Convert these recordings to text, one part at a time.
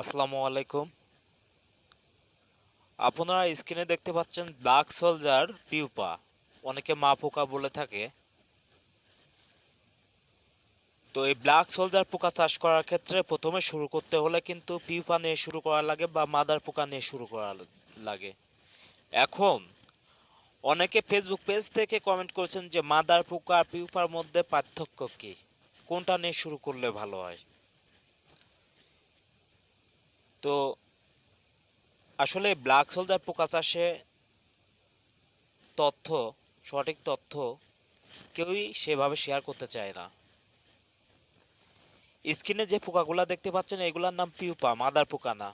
আসসালামু আলাইকুম। আপনারা স্ক্রিনে দেখতে পাচ্ছেন ব্ল্যাক সোলজার পিউপা অনেকে মা পোকা বলে থাকে। তো এই ব্ল্যাক সোলজার পোকা চাষ করার ক্ষেত্রে প্রথমে শুরু করতে হলে কিন্তু পিউপা নিয়ে শুরু করা লাগে বা মাদার পোকা নিয়ে শুরু করা লাগে। এখন অনেকে ফেসবুক পেজ থেকে কমেন্ট করেছেন যে মাদার পোকা আর পিউপার মধ্যে পার্থক্য কী? কোনটা নিয়ে শুরু করলে ভালো হয়? তো আসলে ব্ল্যাক সোলজার পোকা চাষে তথ্য, সঠিক তথ্য কেউই সেভাবে শেয়ার করতে চায় না। স্ক্রিনে যে পোকাগুলা দেখতে পাচ্ছেন, এগুলার নাম পিউপা, মাদার পোকা না।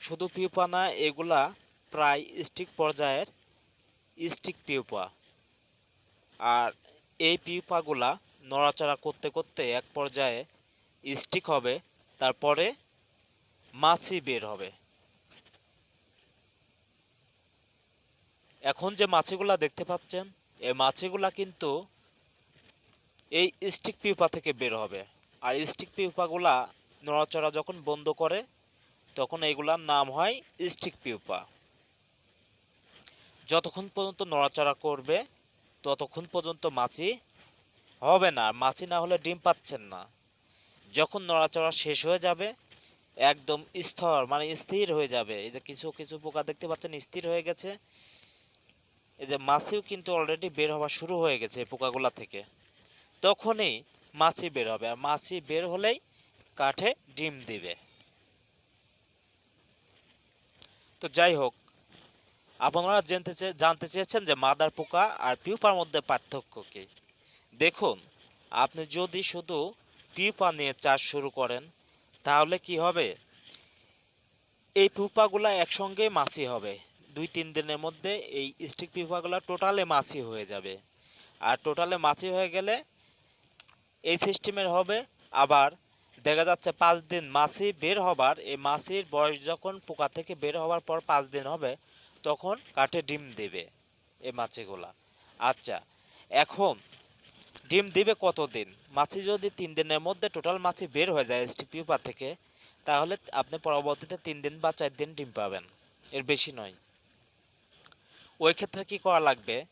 শুধু পিউপা না, এগুলা প্রায় স্টিক পর্যায়ের স্টিক পিউপা। আর এই পিউপাগুলা নড়াচড়া করতে করতে এক পর্যায়ে স্টিক হবে তারপরে মাছি বের হবে। এখন যে মাছিগুলা দেখতে পাচ্ছেন, এই মাছিগুলা কিন্তু এই স্টিক পিউপা থেকে বের হবে। আর স্টিক পিউপাগুলা নড়াচড়া যখন বন্ধ করে, তখন এইগুলার নাম হয় স্টিক পিউপা যতক্ষণ পর্যন্ত নড়াচড়া করবে, ততক্ষণ পর্যন্ত মাছি হবে না। মাছি না হলে ডিম পাচ্ছেন না। যখন নড়াচড়া শেষ হয়ে যাবে, একদম স্থর মানে স্থির হয়ে যাবে। এই যে কিছু কিছু পোকা দেখতে পাচ্ছেন, স্থির হয়ে গেছে। এই যে মাছিও কিন্তু অলরেডি বের হওয়া শুরু হয়ে গেছে পোকাগুলা থেকে। তখনই মাছি বের হবে, আর মাছি বের হলেই কাঠে ডিম দিবে। তো যাই হোক, আপনারা জানতে জানতে চেয়েছেন যে মাদার পোকা আর পিউপার মধ্যে পার্থক্য কি? দেখুন, আপনি যদি শুধু পিউপা নিয়ে চাষ শুরু করেন, তাহলে কি হবে? এই পিউপাগুলো একসঙ্গে মাছি হবে। দুই তিন দিনের মধ্যে এই স্টিক পিউপাগুলো টোটালে মাছি হয়ে যাবে। আর টোটালে মাছি হয়ে গেলে এই সিস্টেমের হবে, আবার দেখা যাচ্ছে পাঁচ দিন মাছি বের হবার, এই মাছির বয়স যখন পোকা থেকে বের হওয়ার পর পাঁচ দিন হবে, তখন কাঠে ডিম দেবে এই মাছিগুলা। আচ্ছা এখন ডিম দিবে কতদিন? মাছি যদি তিন দিনের মধ্যে টোটাল মাছি বের হয়ে যায় এসটি পিউপা থেকে, তাহলে আপনি পরবর্তীতে তিন দিন বা চার দিন ডিম পাবেন। এর বেশি নয়। ওই ক্ষেত্রে কি করা লাগবে?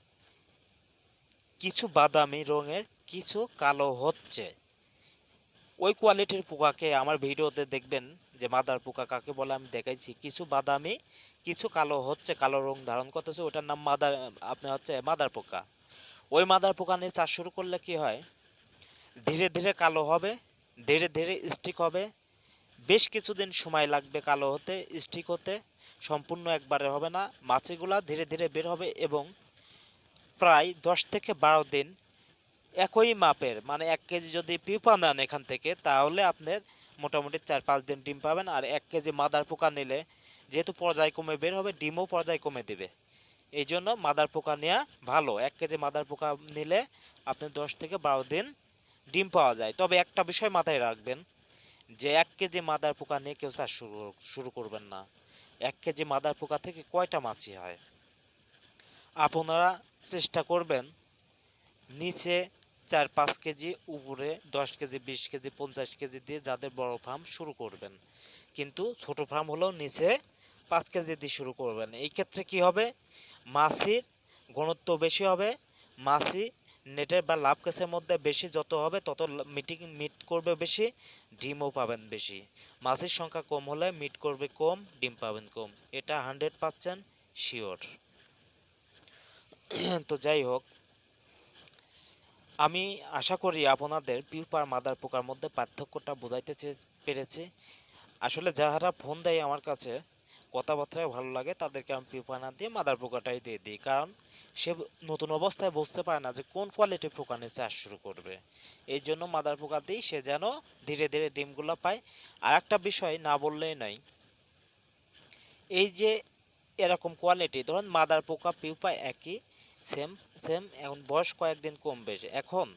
কিছু বাদামি রঙের কিছু কালো হচ্ছে। ওই কোয়ালিটির পোকাকে আমার ভিডিওতে দেখবেন, যে মাদার পোকা কাকে বলে আমি দেখাইছি। কিছু বাদামি, কিছু কালো হচ্ছে, কালো রং ধারণ করতেছে, ওটার নাম মাদার আপনার হচ্ছে মাদার পোকা। ওই মাদার পোকা নিয়ে চাষ শুরু করলে কি হয়? ধীরে ধীরে কালো হবে, ধীরে ধীরে স্টিক হবে। বেশ কিছুদিন সময় লাগবে কালো হতে স্টিক হতে, সম্পূর্ণ একবারে হবে না। মাছিগুলা ধীরে ধীরে বের হবে এবং প্রায় দশ থেকে বারো দিন একই মাপের মানে এক কেজি যদি পিউপা নেন এখান থেকে, তাহলে আপনার মোটামুটি চার পাঁচ দিন ডিম পাবেন। আর এক কেজি মাদার পোকা নিলে যেহেতু পর্যায়ক্রমে বের হবে, ডিমও পর্যায়ক্রমে দেবে। এই জন্য মাদার পোকা নেওয়া ভালো। এক কেজি মাদার পোকা নিলে আপনি দশ থেকে বারো দিন ডিম পাওয়া যায়। তবে একটা বিষয় মাথায় রাখবেন, যে এক কেজি মাদার পোকা নিয়ে কেউ চাষ শুরু শুরু করবেন না। এক কেজি মাদার পোকা থেকে কয়টা মাছি হয়? আপনারা চেষ্টা করবেন নিচে চার, পাঁচ কেজি, উপরে দশ কেজি, বিশ কেজি, পঞ্চাশ কেজি দিয়ে যাদের বড় ফার্ম শুরু করবেন। কিন্তু ছোট ফার্ম হলেও নিচে পাঁচ কেজি দিয়ে শুরু করবেন। এই ক্ষেত্রে কি হবে? মাছির ঘনত্ব বেশি হবে মাছি নেটের বা লাভ কেসের মধ্যে বেশি যত হবে, তত মিটিং মিট করবে বেশি, ডিমও পাবেন বেশি। মাছির সংখ্যা কম হলে মিট করবে কম, ডিম পাবেন কম। এটা হান্ড্রেড পার্সেন্ট শিওর তো যাই হোক, আমি আশা করি আপনাদের পিউপার মাদার পোকার মধ্যে পার্থক্যটা বোঝাইতে পেরেছি। আসলে যাহারা ফোন দেয় আমার কাছে কথাবার্তায় ভালো লাগে, তাদেরকে আমি পিউপা না দিয়ে মাদার পোকাটাই দিয়ে দিই। কারণ সে নতুন অবস্থায় বুঝতে পারে না যে কোন কোয়ালিটি পোকা নিয়ে চাষ শুরু করবে। এই জন্য মাদার পোকা দিই সে যেন ধীরে ধীরে ডিমগুলো পায়। আর একটা বিষয় না বললেই নয়, এই যে এরকম কোয়ালিটি ধরুন মাদার পোকা পিউপা একই সেম সেম এখন বয়স কয়েকদিন কম বেশি। এখন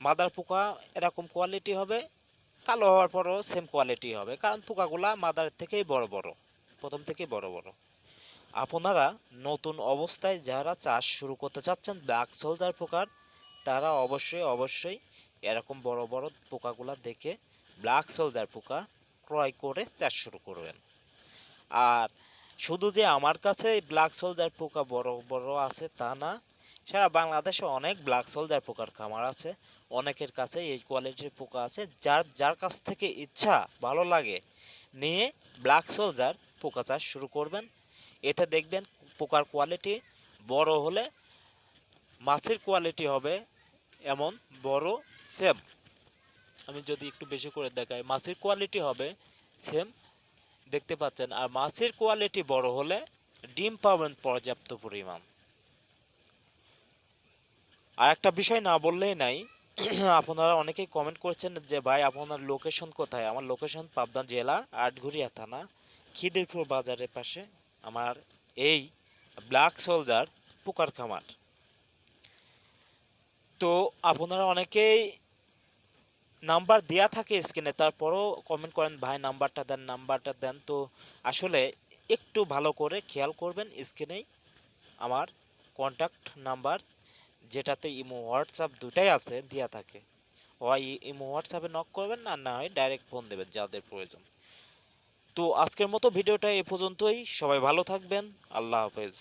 মাদার পোকা এরকম কোয়ালিটি হবে, কালো হওয়ার পরও সেম কোয়ালিটি হবে। কারণ পোকাগুলা মাদার থেকেই বড় বড়। প্রথম থেকেই বড় বড়। আপনারা নতুন অবস্থায় যারা চাষ শুরু করতে চাচ্ছেন ব্ল্যাক সোলজার পোকার তারা অবশ্যই অবশ্যই এরকম বড় বড় পোকাগুলা দেখে ব্ল্যাক সোলজার পোকা ক্রয় করে চাষ শুরু করবেন। আর শুধু যে আমার কাছে ব্ল্যাক সোলজার পোকা বড় বড় আছে তা না, সারা বাংলাদেশে অনেক ব্ল্যাক সোলজার পোকার খামার আছে। অনেকের কাছে এই কোয়ালিটির পোকা আছে, যার যার কাছ থেকে ইচ্ছা ভালো লাগে নিয়ে ব্ল্যাক সোলজার পোকা চাষ শুরু করবেন। এতে দেখবেন পোকার কোয়ালিটি বড় হলে মাছের কোয়ালিটি হবে এমন বড় সেম। আমি যদি একটু বেশি করে দেখাই, মাছের কোয়ালিটি হবে সেম, দেখতে পাচ্ছেন। আর মাছের কোয়ালিটি বড় হলে ডিম পাবেন পর্যাপ্ত পরিমাণ। আর একটা বিষয় না বললেই নাই, আপনারা অনেকেই কমেন্ট করছেন যে, ভাই, আপনার লোকেশন কোথায়? আমার লোকেশন পাবনা জেলা আটঘুরিয়া থানা। খিদিরপুর বাজারের পাশে আমার এই ব্ল্যাক সোলজার পোকার খামার। তো আপনারা অনেকেই নাম্বার দেয়া থাকে স্ক্রিনে, তারপরও কমেন্ট করেন, ভাই, নাম্বারটা দেন নাম্বারটা দেন। তো আসলে একটু ভালো করে খেয়াল করবেন স্ক্রিনেই আমার কন্ট্যাক্ট নাম্বার, যেটাতে ইমো হোয়াটসঅ্যাপ দুটাই আছে, দেয়া থাকে। হয় ইমো হোয়াটসঅ্যাপে নক করবেন আর না হয় ডাইরেক্ট ফোন দেবেন, যাদের প্রয়োজন। তো আজকের মতো ভিডিওটা এ পর্যন্তই। সবাই ভালো থাকবেন। আল্লাহ হাফেজ।